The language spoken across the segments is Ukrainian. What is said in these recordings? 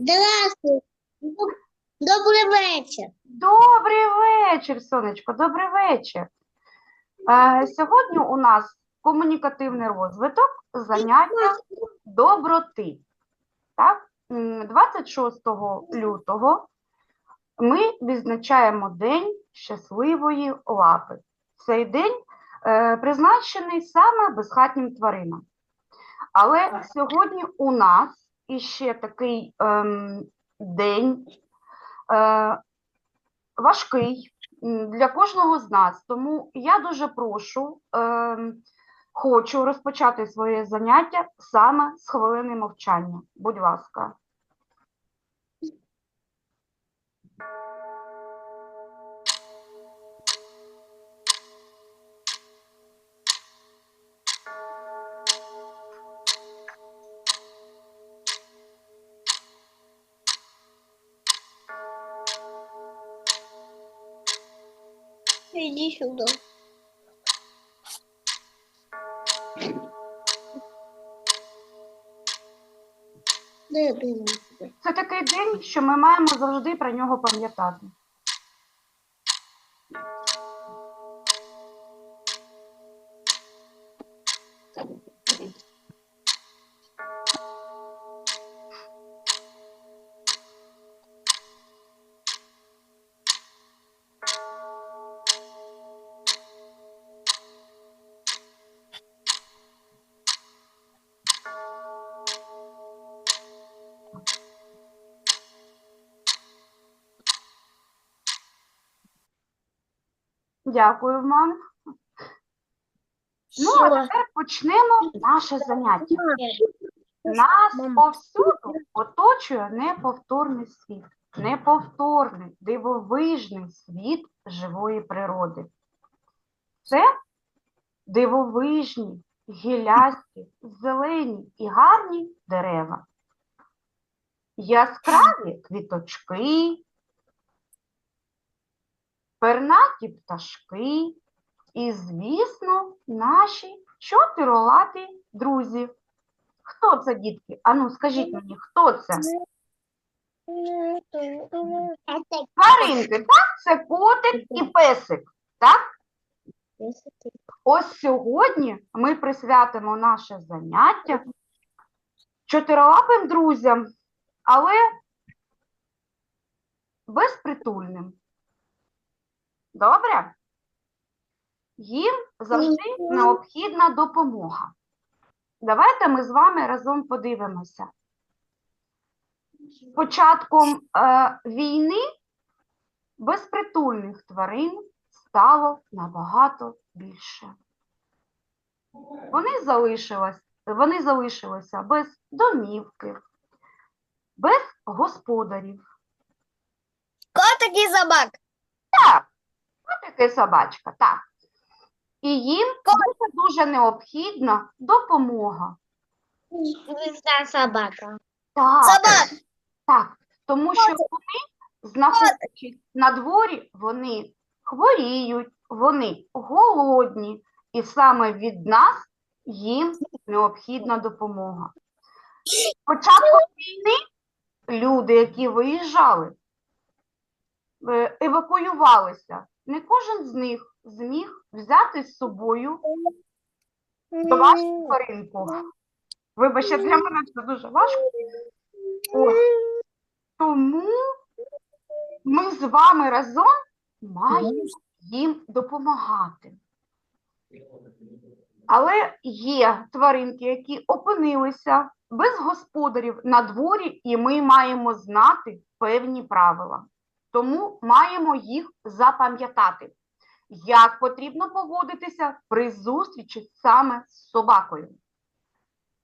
Здравствуйте. Добрий вечір. Добрий вечір, сонечко, добрий вечір. Е, сьогодні у нас комунікативний розвиток, заняття доброти. Так? 26 лютого ми відзначаємо День щасливої лапи. Цей день е, призначений саме безхатнім тваринам. Але сьогодні у нас іще такий ем, день е, важкий для кожного з нас. Тому я дуже прошу, е, хочу розпочати своє заняття саме з хвилини мовчання. Будь ласка. Іди сюда. Це такий день, що ми маємо завжди про нього пам'ятати. Дякую вам. Ну, а тепер почнемо наше заняття. Нас повсюду оточує неповторний світ, неповторний, дивовижний світ живої природи. Це дивовижні, гілясті, зелені і гарні дерева. Яскраві квіточки, пернаті пташки і, звісно, наші чотирилапі друзі. Хто це, дітки? Ану, скажіть мені, хто це? Тваринки, так? Це котик і песик, так? Ось сьогодні ми присвятимо наше заняття чотирилапим друзям, але безпритульним. Добре? Їм завжди необхідна допомога. Давайте ми з вами разом подивимося. З Початком е, війни безпритульних тварин стало набагато більше. Вони залишились, вони залишилися без домівки, без господарів. Котик і собак. Так, котики собачка, так. І їм дуже, дуже необхідна допомога. Весна собака. Так, Собак. так, тому що вони, знаходячись на дворі, вони хворіють, вони голодні, і саме від нас їм необхідна допомога. Початку війни люди, які виїжджали, е, евакуювалися, не кожен з них зміг взяти з собою домашню тваринку. Вибачте, для мене це дуже важко. Ось. Тому ми з вами разом маємо їм допомагати. Але є тваринки, які опинилися без господарів на дворі, і ми маємо знати певні правила. Тому маємо їх запам'ятати, як потрібно поводитися при зустрічі саме з собакою.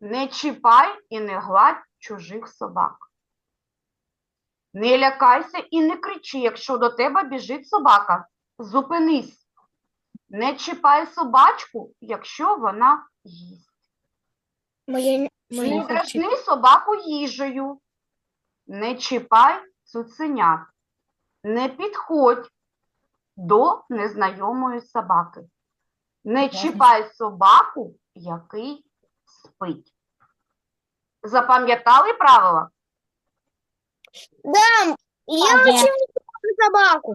Не чіпай і не гладь чужих собак. Не лякайся і не кричи, якщо до тебе біжить собака. Зупинись. Не чіпай собачку, якщо вона їсть. Моє, Не дражни собаку їжею. Не чіпай цуценят. Не підходь до незнайомої собаки. Не чіпай собаку, який спить. Запам'ятали правила? Да, я А, очень люблю собаку.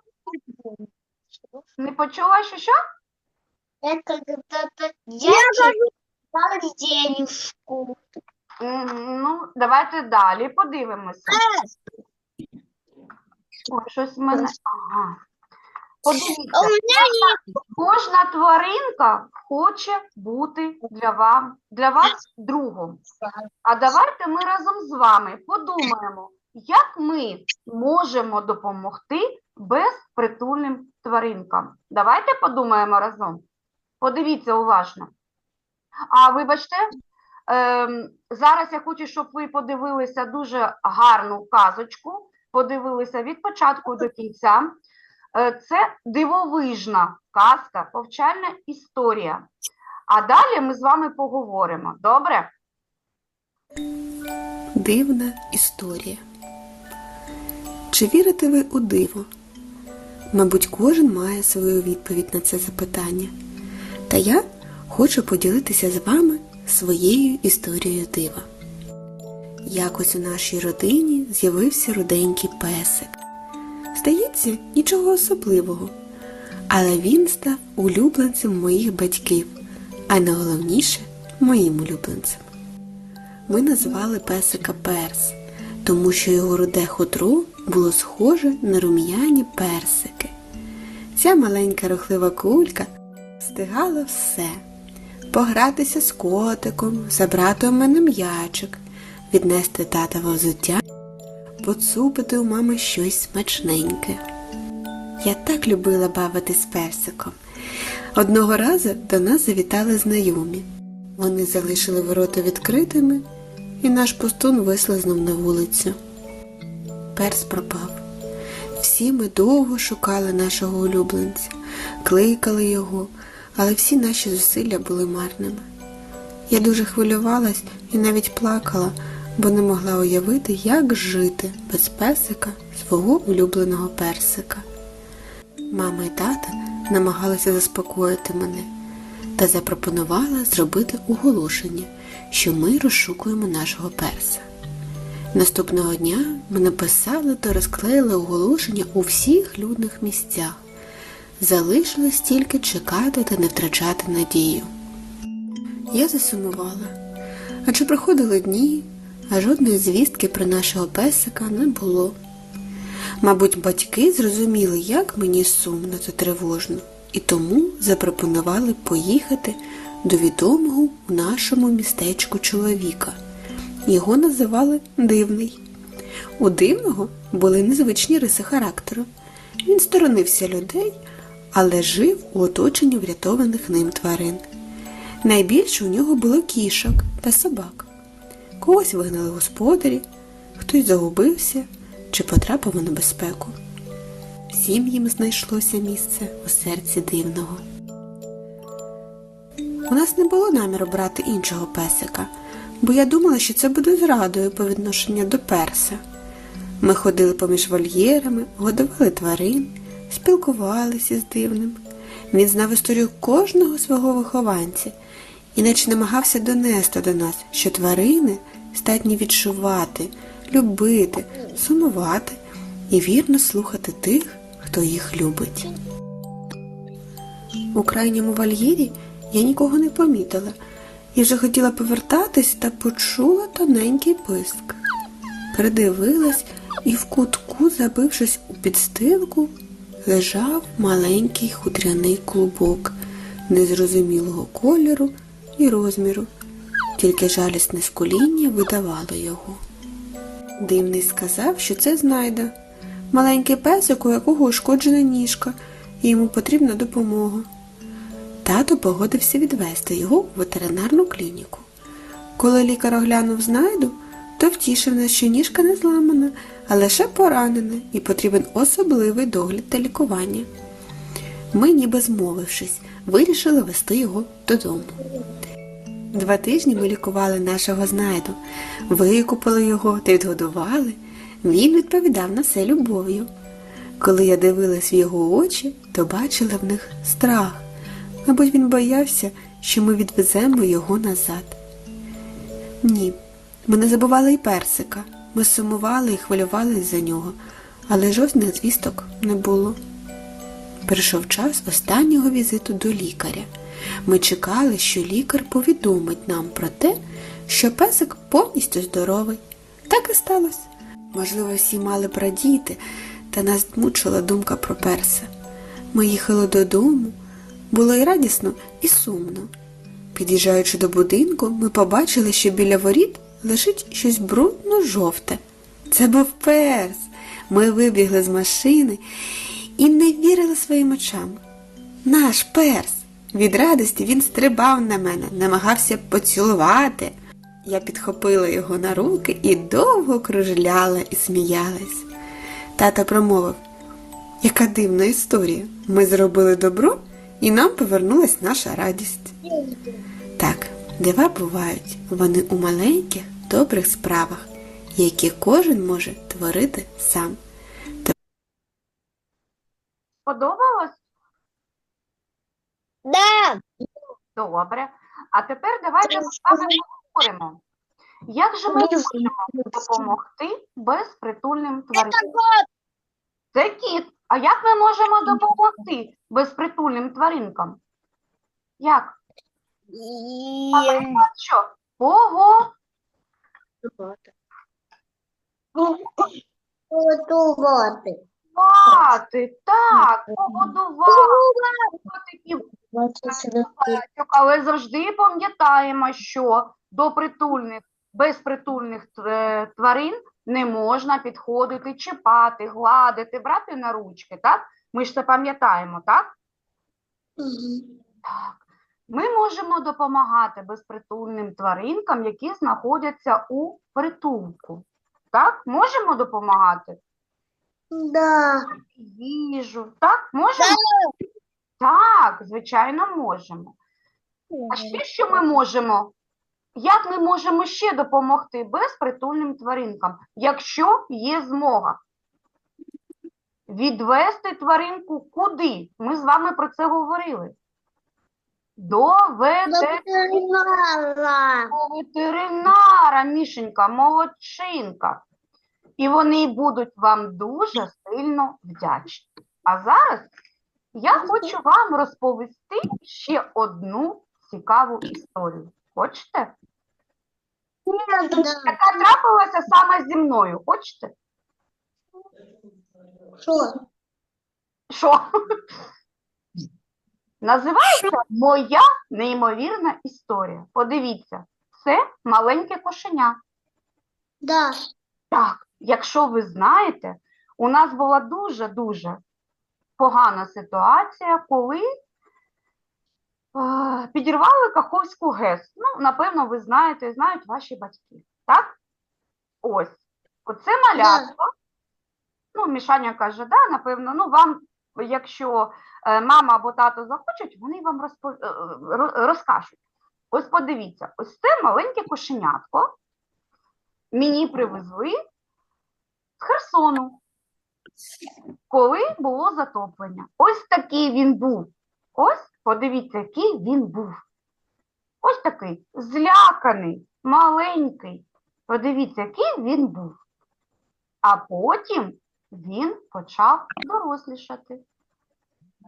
Не почула, що що? Я когда-то Я дал денежку. Ну, давайте далі подивимося. Ой, щось в мене. Ага. Подивіться, кожна тваринка хоче бути для вам, для вас другом. А давайте ми разом з вами подумаємо, як ми можемо допомогти безпритульним тваринкам. Давайте подумаємо разом. Подивіться уважно. А вибачте, ем, зараз я хочу, щоб ви подивилися дуже гарну казочку, подивилися від початку до кінця. Е, Це дивовижна казка, повчальна історія. А далі ми з вами поговоримо. Добре? Дивна історія. Чи вірите ви у диво? Мабуть, кожен має свою відповідь на це запитання. Та я хочу поділитися з вами своєю історією дива. Якось у нашій родині з'явився руденький песик. Здається, нічого особливого, але він став улюбленцем моїх батьків, а найголовніше моїм улюбленцем. Ми назвали песика Перс, тому що його руде хутро було схоже на рум'яні персики. Ця маленька рухлива кулька встигала все погратися з котиком, забрати у мене м'ячик, віднести татове взуття, поцупити у мами щось смачненьке. Я так любила бавитись з персиком. Одного разу до нас завітали знайомі. Вони залишили ворота відкритими, і наш пустун вислизнув на вулицю. Перс пропав. Всі ми довго шукали нашого улюбленця, кликали його, але всі наші зусилля були марними. Я дуже хвилювалась і навіть плакала, бо не могла уявити, як жити без песика свого улюбленого персика. Мама і тата намагалися заспокоїти мене та запропонувала зробити оголошення, що ми розшукуємо нашого перса. Наступного дня ми написали та розклеїли оголошення у всіх людних місцях. Залишилось тільки чекати та не втрачати надію. Я засумувала, адже проходили дні, а жодної звістки про нашого песика не було. Мабуть, батьки зрозуміли, як мені сумно та тривожно, і тому запропонували поїхати до відомого у нашому містечку чоловіка. Його називали Дивний. У дивного були незвичні риси характеру. Він сторонився людей, але жив у оточенні врятованих ним тварин. Найбільше у нього було кішок та собак. Когось вигнали господарі, хтось загубився чи потрапив у небезпеку. Всім їм знайшлося місце у серці дивного. У нас не було наміру брати іншого песика, бо я думала, що це буде зрадою по відношенню до перса. Ми ходили поміж вольєрами, годували тварин, спілкувалися з дивним. Він знав історію кожного свого вихованця і наче намагався донести до нас, що тварини здатні відчувати, любити, сумувати і вірно слухати тих, хто їх любить. У крайньому вольєрі я нікого не помітила і вже хотіла повертатись та почула тоненький писк. Придивилась і в кутку, забившись у підстилку, лежав маленький хутряний клубок незрозумілого кольору і розміру, тільки жалісне скуління видавало його. Дивний сказав, що це знайде. Маленький песик, у якого ушкоджена ніжка, і йому потрібна допомога. Тато погодився відвести його у ветеринарну клініку. Коли лікар оглянув знайду, то втішив нас, що ніжка не зламана, а лише поранена і потрібен особливий догляд та лікування. Ми, ніби змовившись, вирішили вести його додому. Два тижні ми лікували нашого знайду, викупили його та відгодували. Він відповідав на все любов'ю. Коли я дивилась в його очі, то бачила в них страх. Мабуть, він боявся, що ми відвеземо його назад. Ні, ми не забували й персика, Ми сумували і хвилювались за нього, але жодних звісток не було. Прийшов час останнього візиту до лікаря. Ми чекали, що лікар повідомить нам про те, що песик повністю здоровий. Так і сталося. Можливо, всі мали б радіти, та нас мучила думка про перса. Ми їхали додому, було і радісно, і сумно. Під'їжджаючи до будинку, ми побачили, що біля воріт лежить щось брудно-жовте. Це був перс. Ми вибігли з машини і не вірили своїм очам. Наш перс. Від радості він стрибав на мене, намагався поцілувати. Я підхопила його на руки і довго кружляла і сміялась. Тато промовив, яка дивна історія. Ми зробили добро, і нам повернулась наша радість. Так, дива бувають, вони у маленьких, добрих справах, які кожен може творити сам. Сподобалось? Да. Добре. А тепер давайте ми з вами поговоримо. Як же ми можемо допомогти безпритульним тваринам? Це кіт. А як ми можемо допомогти безпритульним тваринкам? Як? И... Що? Пого? Готувати. Пати, так, погодувати котиків, але завжди пам'ятаємо, що до притульних, безпритульних е, тварин не можна підходити, чіпати, гладити, брати на ручки, так? Ми ж це пам'ятаємо, так? Так. Ми можемо допомагати безпритульним тваринкам, які знаходяться у притулку. Так? Можемо допомагати? Да. Їжу, так? Можемо? Так, звичайно, можемо. А ще що ми можемо? Як ми можемо ще допомогти безпритульним тваринкам, якщо є змога? Відвести тваринку куди? Ми з вами про це говорили. До ветеринара. До ветеринара, Мішенька, молодчинка. І вони будуть вам дуже сильно вдячні. А зараз я хочу вам розповісти ще одну цікаву історію. Хочете? Яка трапилася саме зі мною. Хочете? Що? Що? Називається Моя неймовірна історія. Подивіться, це маленьке кошеня. Да. Так, якщо ви знаєте, у нас була дуже-дуже погана ситуація, коли е, підірвали Каховську ГЕС. Ну, напевно, ви знаєте, знають ваші батьки. Так? Ось. Оце малятко. Ну, Мішаня каже, да, напевно, ну вам, якщо е, мама або тато захочуть, вони вам е, розкажуть. Ось подивіться, ось це маленьке кошенятко. Мені привезли з Херсону, коли було затоплення. Ось такий він був. Ось, подивіться, який він був. Ось такий зляканий, маленький. Подивіться, який він був. А потім він почав дорослішати.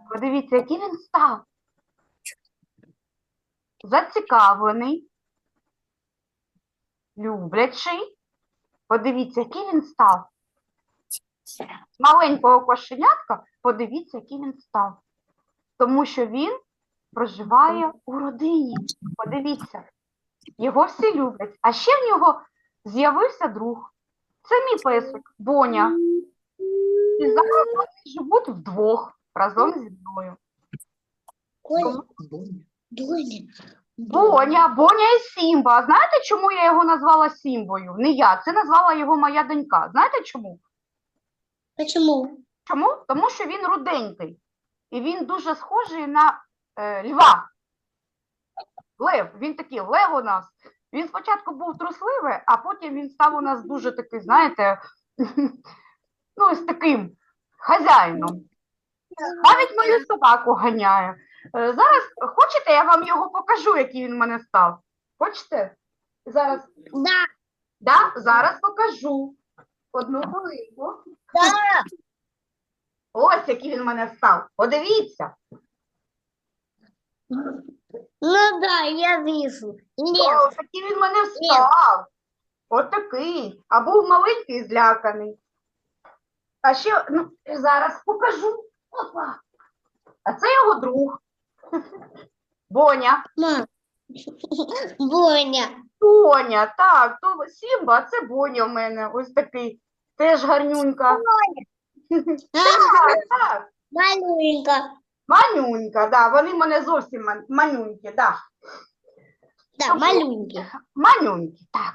Подивіться, який він став. Зацікавлений, люблячий. Подивіться, який він став. З Маленького кошенятка, подивіться, який він став. Тому що він проживає у родині. Подивіться, його всі люблять. А ще в нього з'явився друг. Це мій песик, Боня. І зараз вони живуть вдвох разом зі мною. Доня. Боня, Боня і Сімба. А знаєте, чому я його назвала Сімбою? Не я, це назвала його моя донька. Знаєте чому? Почему? Чому? Тому що він руденький. І він дуже схожий на е, льва. Лев, він такий лев у нас. Він спочатку був трусливий, а потім він став у нас дуже такий, знаєте, ну, із таким хазяїном. Навіть мою собаку ганяє. Е, Зараз хочете, я вам його покажу, який він в мене став? Хочете? Зараз Да. Да? Зараз покажу. Одну хвилинку. Да. Ось який він в мене став. Подивіться. Ну да, я вижу. Лев. Ось який він в мене встав. От такий. А був маленький зляканий. А ще ну, зараз покажу. Опа. А це його друг. Боня. Ма. Боня. Боня, так, то Сімба, а це Боня в мене. Ось такий. Теж гарнюнька. Так, так. Маленька. Манюнька, да. Вони в мене зовсім ман- манюнькі, да. Да, маленький. Манюнькі, так.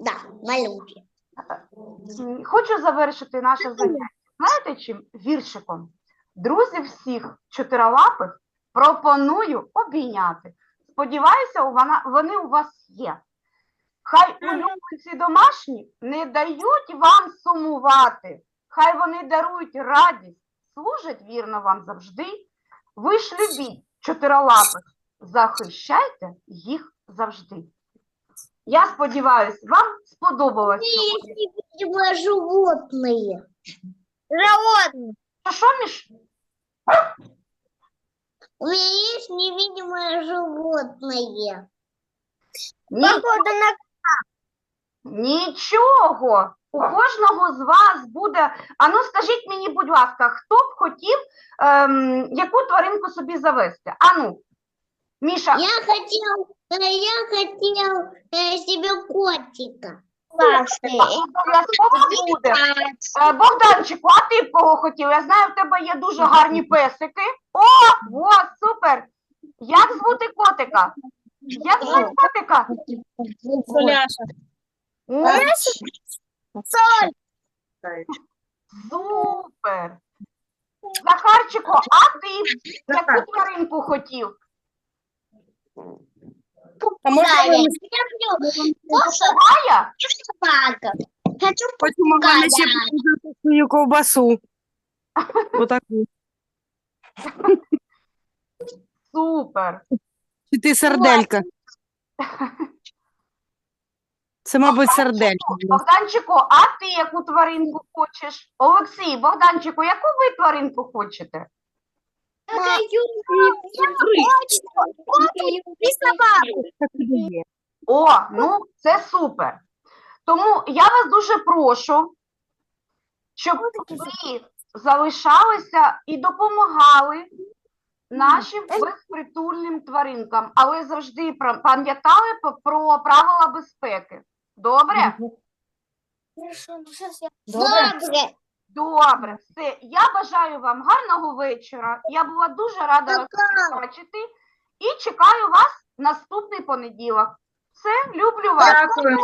Да. М, Хочу завершити наше заняття. Знаєте чим? Віршиком. Друзів всіх чотирилапих пропоную обійняти. Сподіваюся, у вона- вони у вас є. Хай улюбленці домашні не дають вам сумувати. Хай вони дарують радість, служать вірно вам завжди. Ви ж любіть чотирилапих, захищайте їх завжди. Я сподіваюся, вам сподобалось. сьогодні. Есть невидимые животные. Животные. Що, що між У меня есть невидимые животные. Ні, на... нічого. У кожного з вас буде. А ну скажіть мені, будь ласка, хто б хотів ем, яку тваринку собі завести? Ану, Міша, Я хотел, э, я хотел э, себе котика. обов'язково буде. Е, Богданчику, а ти б кого хотів? Я знаю, в тебе є дуже гарні песики. О, о, супер! Як звути котика? Як звати котика? Соляша. О, Супер! Захарчику, а ти яку тваринку хотів? А може Да, я собака. Хочу хочемо вам ще Галя. показати свою ковбасу. Отаку. Супер! Чи ти серделька? Це, мабуть, серделька. Богданчику, а ти яку тваринку хочеш? Олексій, Богданчику, яку ви тваринку хочете? и собаку. Так і є. О, ну це супер. Тому я вас дуже прошу, щоб ви залишалися і допомагали нашим безпритульним тваринкам, але завжди пам'ятали про правила безпеки. Добре? Добре. Добре, все. Я бажаю вам гарного вечора. Я була дуже рада вас бачити і чекаю вас наступний понеділок. Все, люблю вас. Дякую.